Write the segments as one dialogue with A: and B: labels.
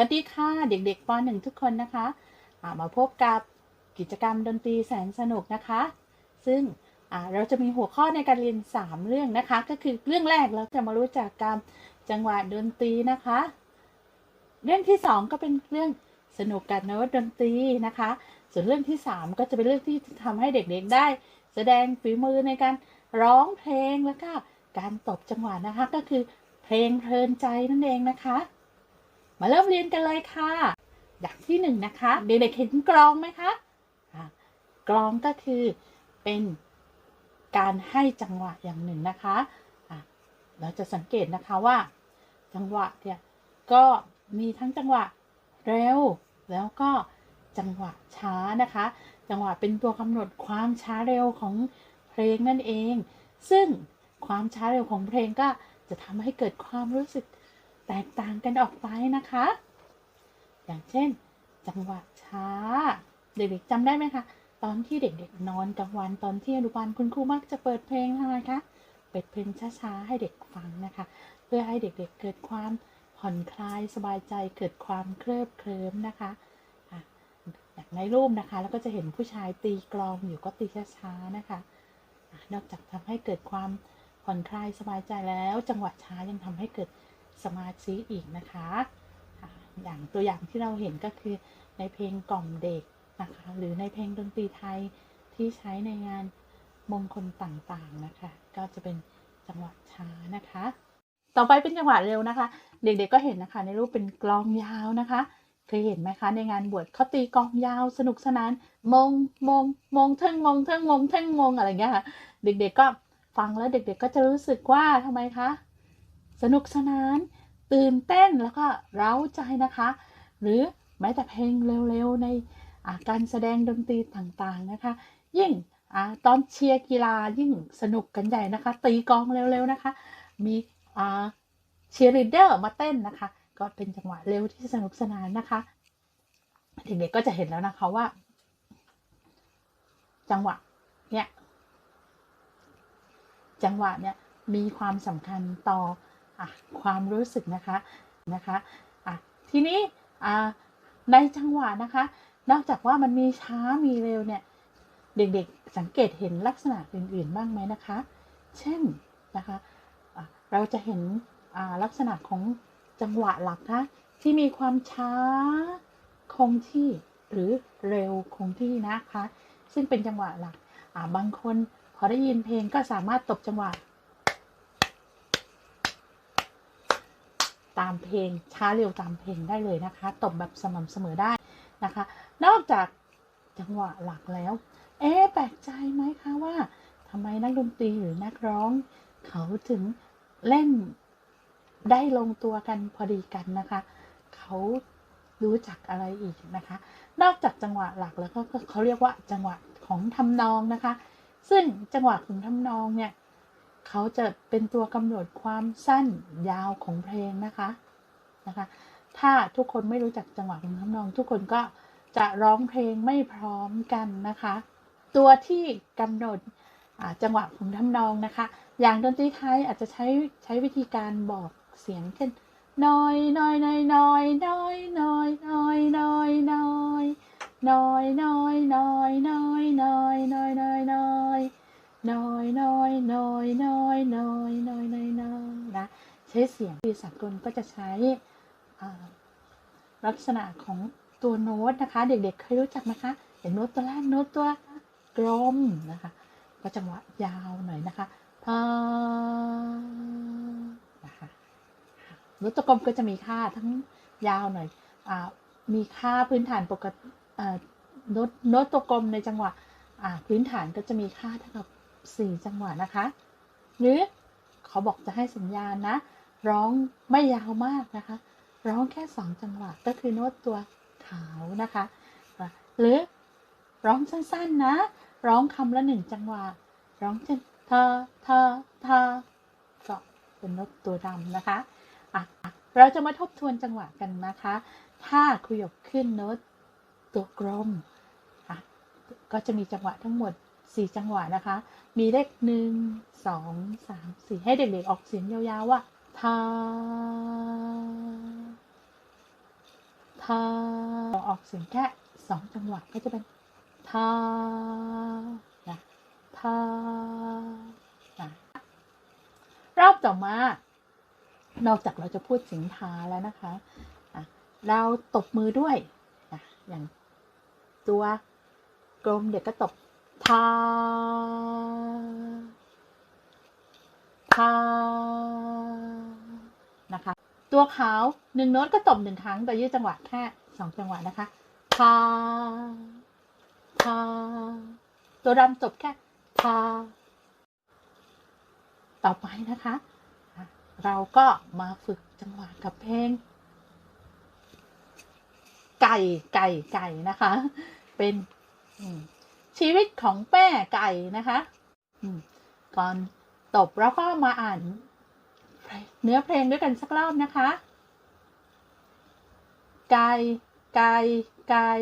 A: วัสดีค่ะเด็กๆป .1 ทุกคนนะคะมาพบกับกิจกรรมดนตรีแสนสนุกนะคะ ซึ่งเราจะมีหัวข้อในการเรียน 3 เรื่องนะคะ ก็คือเรื่องแรกเราจะมารู้จักการจังหวะดนตรีนะคะ เรื่องที่ 2 ก็เป็นเรื่องสนุกกับโน้ตดนตรีนะคะ ส่วนเรื่องที่ 3 ก็จะเป็นเรื่องที่ทำให้เด็กๆได้ แสดงฝีมือในการร้องเพลงแล้วก็การตบจังหวะนะคะก็คือเพลงเพลินใจนั่นเองนะคะ มาเริ่มเรียนกันเลยค่ะ อย่างที่หนึ่งนะคะ เด็กๆเห็นกลองไหมคะะกลองก็คือเป็นการให้จังหวะอย่างหนึ่งนะคะะเราจะสังเกตนะคะว่า จังหวะเนี่ยก็มีทั้งจังหวะเร็ว แล้วก็จังหวะช้านะคะ จังหวะเป็นตัวกำหนดความช้าเร็วของเพลงนั่นเอง ซึ่งความช้าเร็วของเพลงก็จะทำให้เกิดความรู้สึก แตกต่างกันออกไปนะคะ อย่างเช่น จังหวะช้า เด็กๆจำได้ไหมคะ ตอนที่เด็กๆนอนกลางวันตอนที่อนุบาลคุณครูมักจะเปิดเพลงทำไมคะ เปิดเพลงช้าๆให้เด็กฟังนะคะ เพื่อให้เด็กๆเกิดความผ่อนคลายสบายใจเกิดความเคลิบเคลิ้มนะคะอย่างในรูปนะคะ แล้วก็จะเห็นผู้ชายตีกลองอยู่ก็ตีช้าๆนะคะอะนอกจากทำให้เกิดความผ่อนคลายสบายใจแล้ว จังหวะช้ายังทำให้เกิด สมาธิอีกนะคะอย่างตัวอย่างที่เราเห็นก็คือในเพลงกล่อมเด็กนะคะ หรือในเพลงดนตรีไทยที่ใช้ในงานมงคลต่างๆนะคะ ก็จะเป็นจังหวะช้านะคะ ต่อไปเป็นจังหวะเร็วนะคะ เด็กๆก็เห็นนะคะ ในรูปเป็นกลองยาวนะคะ เคยเห็นไหมคะ ในงานบวชเขาตีกลองยาวสนุกสนาน มงมงมงเทิงมงเทิงมงเทิงมงอะไรอย่างเงี้ยค่ะเด็กๆก็ฟังแล้วเด็กๆก็จะรู้สึกว่าทำไมคะ สนุกสนาน ตื่นเต้นแล้วก็เร้าใจนะคะ หรือแม้แต่เพลงเร็วๆในการแสดงดนตรีต่างๆนะคะ ยิ่งอตอนเชียร์กีฬายิ่งสนุกกันใหญ่นะคะ ตีกองเร็วๆนะคะ มีเชียร์ลีดเดอร์มาเต้นนะคะ ก็เป็นจังหวะเร็วที่สนุกสนานนะคะเด็กๆก็จะเห็นแล้วนะคะว่า จังหวะเนี่ยจังหวะเนี่ยมีความสำคัญต่อ ความรู้สึกนะคะนะคะะทีนี้ในจังหวะนะคะ นอกจากว่ามันมีช้ามีเร็วเนี่ย เด็กๆสังเกตเห็นลักษณะอื่นๆบ้างไหมนะคะ เช่นนะคะะเราจะเห็นลักษณะของจังหวะหลักนะที่มีความช้าคงที่หรือเร็วคงที่นะคะ ซึ่งเป็นจังหวะหลักบางคนพอได้ยินเพลงก็สามารถตบจังหวะ ตามเพลงช้าเร็วตามเพลงได้เลยนะคะ ตบแบบสม่ำเสมอได้นะคะ นอกจากจังหวะหลักแล้ว เอ๊แปลกใจไหมคะว่าทำไมนักดนตรีหรือนักร้อง เขาถึงเล่นได้ลงตัวกันพอดีกันนะคะ เขารู้จักอะไรอีกนะคะ นอกจากจังหวะหลักแล้วก็เขาเรียกว่าจังหวะของทำนองนะคะ ซึ่งจังหวะของทำนองเนี่ย เขาจะเป็นตัวกำหนดความสั้นยาวของเพลงนะคะนะคะ ถ้าทุกคนไม่รู้จักจังหวะของทำนอง ทุกคนก็จะร้องเพลงไม่พร้อมกันนะคะ ตัวที่กำหนดจังหวะของทำนองนะคะ อย่างดนตรีไทยอาจจะใช้ใช้วิธีการบอกเสียงเช่นน้อยน้อยน้อยน้อยน้อยน้อยน้อยน้อยน้อยน้อยน้อยน้อยน้อยน้อยน้อยน้อยน้อย น้อยน้อยน้อยน้อยน้อยน้อยน้อยน้อยนะใช้เสียงปีสากลก็จะใช้ลักษณะของตัวโน้ตนะคะ เด็กๆเคยรู้จักไหมคะ เห็นโน้ตตัวแรกโน้ตตัวกลมนะคะ ก็จังหวะยาวหน่อยนะคะพานะคะโน้ตตัวกลมก็จะมีค่าทั้งยาวหน่อยอมีค่าพื้นฐานปกติโน้ตโน้ตตัวกลมในจังหวะพื้นฐานก็จะมีค่าเท่ากับ สี่จังหวะนะคะหรือเขาบอกจะให้สัญญาณนะ ร้องไม่ยาวมากนะคะ ร้องแค่สองจังหวะก็คือโน้ตตัวขาวนะคะ หรือร้องสั้นๆนะ ร้องคำละหนึ่งจังหวะ ร้องเช่นทาทาทาก็เป็นโน้ตตัวดำนะคะอะเราจะมาทบทวนจังหวะกันนะคะ ถ้าคุยกขึ้นโน้ตตัวกลมอะก็จะมีจังหวะทั้งหมด 4จังหวะนะคะ มีเลขหนึ่งสองสามสี่ให้เด็กๆออกเสียงยาวๆว่าทาาเราออกเสียงแค่สองจังหวะก็จะเป็นทานะทานะรอบต่อมา นอกจากเราจะพูดเสียงทาแล้วนะคะะเราตบมือด้วยนะอย่างตัวกลมเด็กก็ตบ ทาทานะคะ ตัวขาวหนึ่งโน้ตก็ตบหนึ่งครั้งโดยยืดจังหวะแค่สองจังหวะนะคะทาทาตัวดำตบแค่ทาต่อไปนะคะอะเราก็มาฝึกจังหวะกับเพลง ไก่ไก่ไก่นะคะ เป็นอืม ชีวิตของแป้ไก่นะคะก่อนตบเราก็มาอ่าน เนื้อเพลงด้วยกันสักรอบนะคะ ไก่ไก่ไก่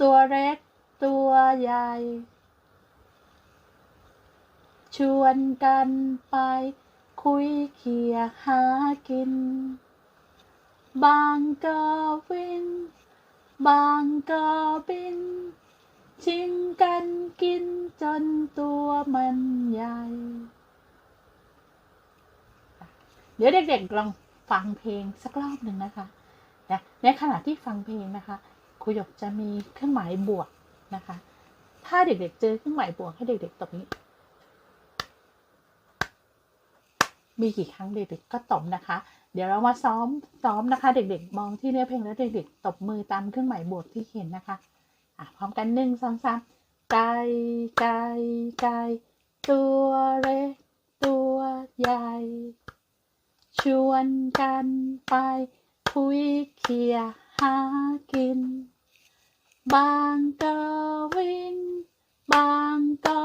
A: ตัวเล็ก ตัวใหญ่ ชวนกันไปคุยเคียหากิน บางก็วิน บางก็บิน ชิงกันกินจนตัวมันใหญ่ เดี๋ยวเด็กๆลองฟังเพลงสักรอบหนึ่งนะคะนะในขณะที่ฟังเพลงนะคะครูหยกจะมีเครื่องหมายบวกนะคะ ถ้าเด็กๆเจอเครื่องหมายบวกให้เด็กๆตบนี้ มีกี่ครั้งเด็กๆก็ตบนะคะ เดี๋ยวเรามาซ้อมซ้อมนะคะ เด็กๆ มองที่เนื้อเพลงแล้วเด็กๆตบมือตามเครื่องหมายบวกที่เห็นนะคะ อะพร้อมกันหนึ่งสองสามไก่ไก่ไก่ตัวเล็กตัวใหญ่ ชวนกันไปคุยเคียหากิน บางก็วิ่ง บางก็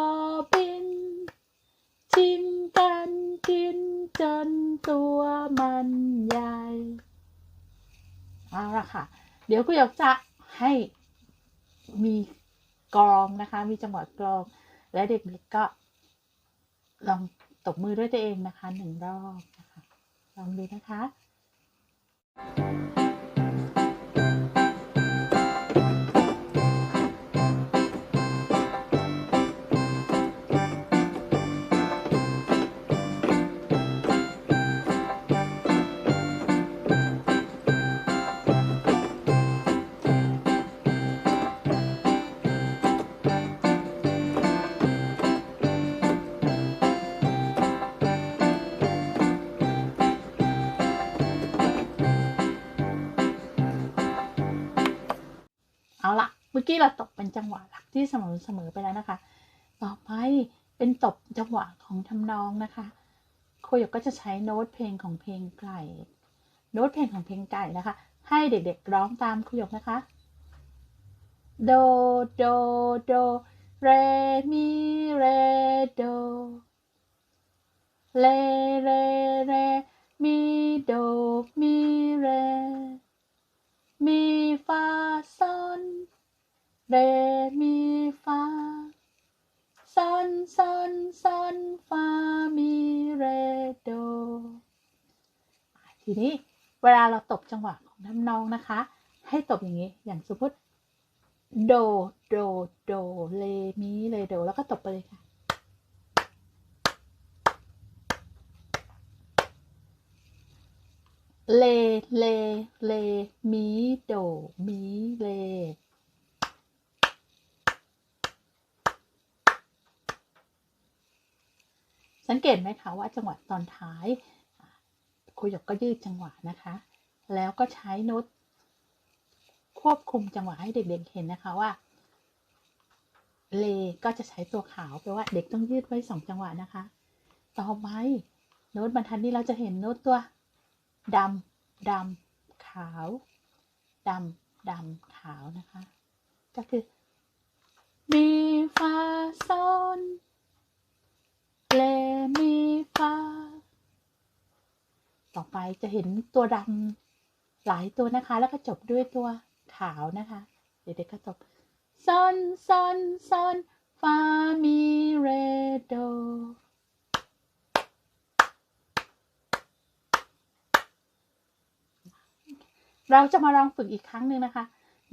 A: บิน ชิมกันกินจนตัวมันใหญ่ เอาละค่ะ เดี๋ยวกูอยากจะให้ มีกลองนะคะ มีจังหวะกลอง และเด็กๆก็ ลองตบมือด้วยตัวเองนะคะหนึ่งรอบนะคะ ลองดูนะคะ เอาละเมื่อกี้เราตบเป็นจังหวะหลักที่เสมอเสมอไปแล้วนะคะ ต่อไปเป็นตบจังหวะของทำนองนะคะโคโยก็จะใช้โน้ตเพลงของเพลงไก่โน้ตเพลงของเพลงไก่นะคะ ให้เด็กๆร้องตามโคโยกนะคะ โด โด โด เร มี เร โด เล เร เรมีฟาซอนซอนซอนฟามีเรโด ทีนี้เวลาเราตบจังหวะของทำนองนะคะ ให้ตบอย่างนี้ อย่างสมมติโด โด โด เลมีเรโด แล้วก็ตบไปเลยค่ะ เล เล เล มี โด มี เล สังเกตไหมคะว่าจังหวะตอนท้ายครูหยกก็ยืดจังหวะนะคะ แล้วก็ใช้โน้ตควบคุมจังหวะให้เด็กๆเห็นนะคะว่า เลก็จะใช้ตัวขาวแปลว่าเด็กต้องยืดไว้สองจังหวะนะคะ ต่อไปโน้ตบรรทัดนี้เราจะเห็นโน้ตตัวดำดำขาวดำดำขาวนะคะ ก็คือ มีฟา ไปจะเห็นตัวดำหลายตัวนะคะ แล้วก็จบด้วยตัวขาวนะคะ เด็กๆก็จบซอนซอนซอนฟามีเรโดเราจะมาลองฝึกอีกครั้งหนึ่งนะคะ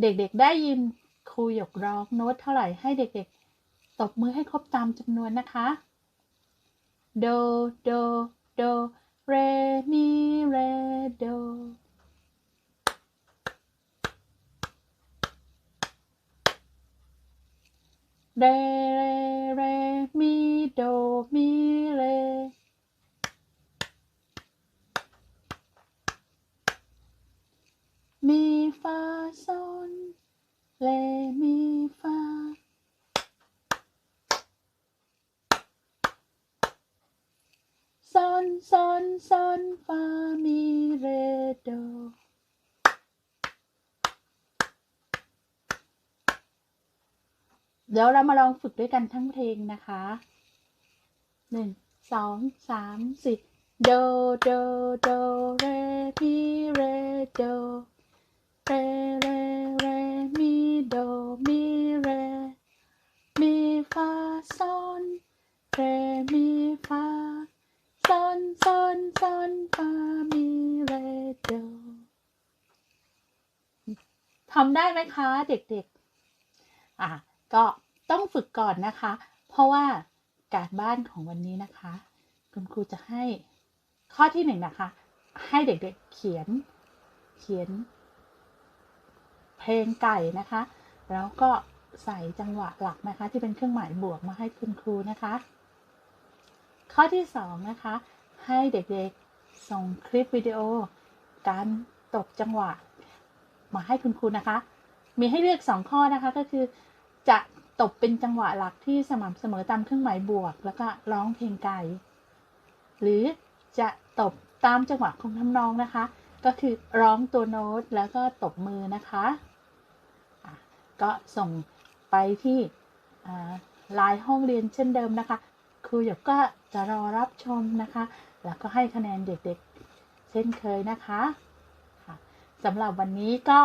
A: เด็กๆได้ยินครูหยกร้องโน้ตเท่าไหร่ให้เด็กๆ ตบมือให้ครบตามจำนวนนะคะ โด โด โด เรมีเรโดเรเร เร มี โด มี เร มีฟาซอนเลมีฟาซอนซอนซอนฟามีเรโด เดี๋ยวเรามาลองฝึกด้วยกันทั้งเพลงนะคะหนึ่งสองสามสี่โดโดโดเรมีเรโดเรเรเรมีโดมีเรมีฟาซอนเรมีฟาซอนซอนซอนฟามีเรโดทำได้ไหมคะเด็กๆ อะ ก็ต้องฝึกก่อนนะคะ เพราะว่าการบ้านของวันนี้นะคะ คุณครูจะให้ข้อที่หนึ่งนะคะ ให้เด็กๆเขียนเขียน เพลงไก่นะคะ แล้วก็ใส่จังหวะหลักนะคะ ที่เป็นเครื่องหมายบวกมาให้คุณครูนะคะ ข้อที่สองนะคะ ให้เด็กๆส่งคลิปวิดีโอ การตบจังหวะมาให้คุณครูนะคะ มีให้เลือกสองข้อนะคะก็คือ จะตบเป็นจังหวะหลักที่สม่ำเสมอตามเครื่องหมายบวก แล้วก็ร้องเพลงไก่ หรือจะตบตามจังหวะของทำนองนะคะ ก็คือร้องตัวโน้ตแล้วก็ตบมือนะคะะก็ส่งไปที่ไลน์ห้องเรียนเช่นเดิมนะคะ ครูหยกก็จะรอรับชมนะคะ แล้วก็ให้คะแนนเด็กๆ เช่นเคยนะคะะสำหรับวันนี้ก็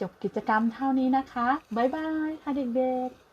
A: จบกิจกรรมเท่านี้นะคะ บ๊ายบายค่ะเด็กๆ